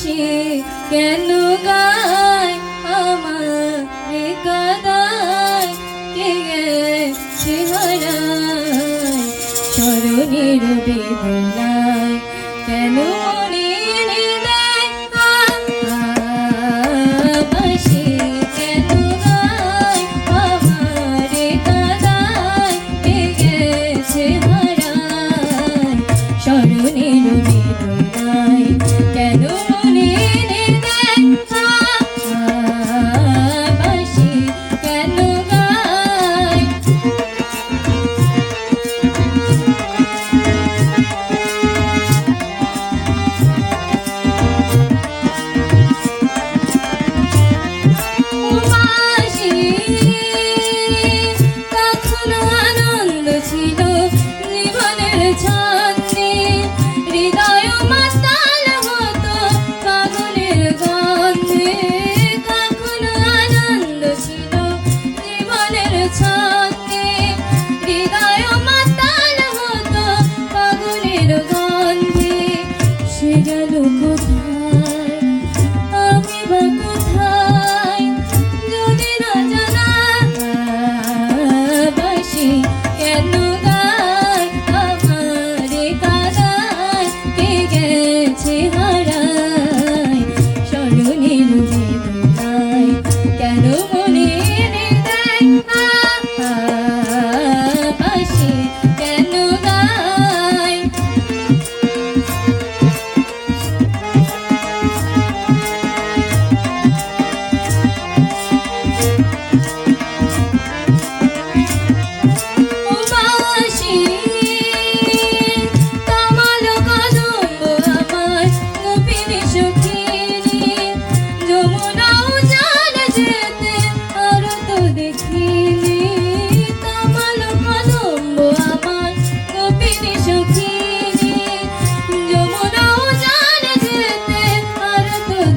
সে কেন গায় আমার কাদায় কে গেছে হারায়? স্মরণের বেদনা Dream Team.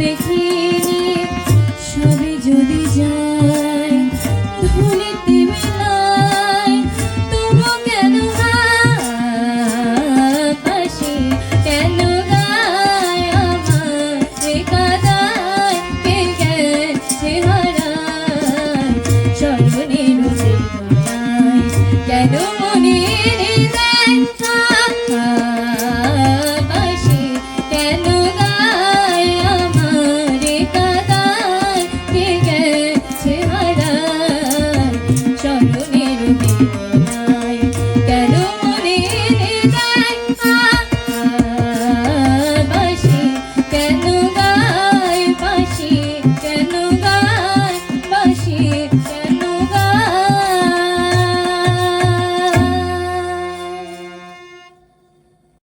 দেখিনি সবে যদি যায় ভুলিতে মেলায়, তবু কেন পাশে কেন গায় আমার? কাদায় কে গেছে হারায় চরণের কেন